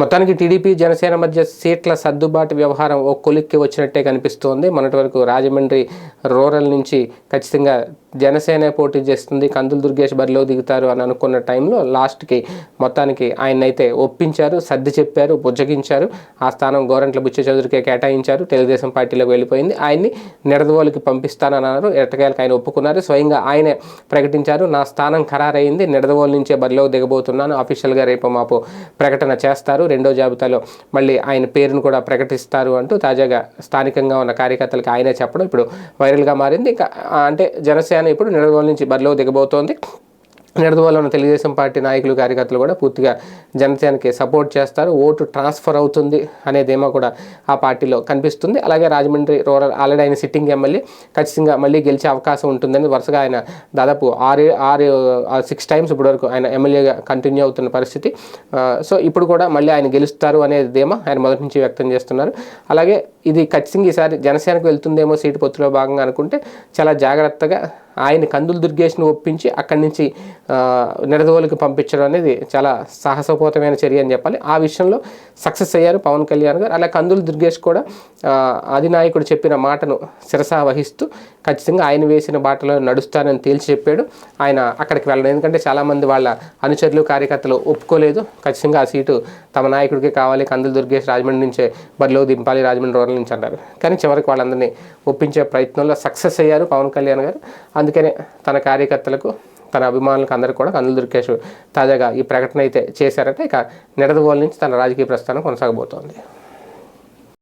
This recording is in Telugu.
మొత్తానికి టీడీపీ జనసేన మధ్య సీట్ల సర్దుబాటు వ్యవహారం ఓ కొలిక్కి వచ్చినట్టే కనిపిస్తోంది. మొన్నటి వరకు రాజమండ్రి రూరల్ నుంచి ఖచ్చితంగా జనసేన పోటీ చేస్తుంది కందులు దుర్గేష్ బరిలో దిగుతారు అని అనుకున్న టైంలో లాస్ట్కి మొత్తానికి ఆయన అయితే ఒప్పించారు సర్ది చెప్పారు బుజ్జగించారు. ఆ స్థానం గోరంట్ల బుచ్చ చౌదరికే కేటాయించారు తెలుగుదేశం పార్టీలోకి వెళ్ళిపోయింది. ఆయన్ని నిడదవోలుకి పంపిస్తానన్నారు ఎట్టకేలకు ఆయన ఒప్పుకున్నారు. స్వయంగా ఆయనే ప్రకటించారు నా స్థానం ఖరారైంది నిడదవోలు నుంచే బరిలో దిగబోతున్నాను అఫీషియల్గా రేపు మాపు ప్రకటన చేస్తారు. రెండో జాబితాలో మళ్ళీ ఆయన పేరును కూడా ప్రకటిస్తారు అంటూ తాజాగా స్థానికంగా ఉన్న కార్యకర్తలకు ఆయనే చెప్పడం ఇప్పుడు వైరల్గా మారింది. ఇంకా అంటే జనసేన ఇప్పుడు నిడదవోలు నుంచి బరిలో దిగబోతోంది. నిడదవోలో ఉన్న తెలుగుదేశం పార్టీ నాయకులు కార్యకర్తలు కూడా పూర్తిగా జనసేనకి సపోర్ట్ చేస్తారు. ఓటు ట్రాన్స్ఫర్ అవుతుంది అనేదేమో కూడా ఆ పార్టీలో కనిపిస్తుంది. అలాగే రాజమండ్రి రూరల్ ఆల్రెడీ ఆయన సిట్టింగ్ ఎమ్మెల్యే ఖచ్చితంగా మళ్ళీ గెలిచే అవకాశం ఉంటుందని వరుసగా ఆయన దాదాపు ఆరు ఆరు సిక్స్ టైమ్స్ ఇప్పటివరకు ఆయన ఎమ్మెల్యేగా కంటిన్యూ అవుతున్న పరిస్థితి. సో ఇప్పుడు కూడా మళ్ళీ ఆయన గెలుస్తారు అనేదేమో ఆయన మొదటి నుంచి వ్యక్తం చేస్తున్నారు. అలాగే ఇది ఖచ్చితంగా ఈసారి జనసేనకు వెళ్తుందేమో సీటు పొత్తులో భాగంగా అనుకుంటే చాలా జాగ్రత్తగా ఆయన కందులు దుర్గేష్ను ఒప్పించి అక్కడి నుంచి ఆ, నిడదవోలుకి పంపించడం అనేది చాలా సాహసోపేతమైన చర్య అని చెప్పాలి. ఆ విషయంలో సక్సెస్ అయ్యారు పవన్ కళ్యాణ్ గారు. అలా కందులు దుర్గేష్ కూడా అధినాయకుడు చెప్పిన మాటను శిరసా వహిస్తూ ఖచ్చితంగా ఆయన వేసిన బాటలో నడుస్తానని తేల్చి చెప్పాడు. ఆయన అక్కడికి వెళ్ళడం ఎందుకంటే చాలామంది వాళ్ళ అనుచరులు కార్యకర్తలు ఒప్పుకోలేదు. ఖచ్చితంగా ఆ సీటు తమ నాయకుడికి కావాలి. కందులు దుర్గేష్ రాజమండ్రి నుంచే బరిలో దింపాలి రాజమండ్రి రూరల్ నుంచి అన్నారు కానీ చివరికి వాళ్ళందరినీ ఒప్పించే ప్రయత్నంలో సక్సెస్ అయ్యారు పవన్ కళ్యాణ్ గారు. అందుకనే తన కార్యకర్తలకు తన అభిమానులకు అందరికీ కూడా కందులు దుర్గేష్ తాజాగా ఈ ప్రకటన అయితే చేశారంటే ఇక నిడదవోలు నుంచి తన రాజకీయ ప్రస్థానం కొనసాగబోతోంది.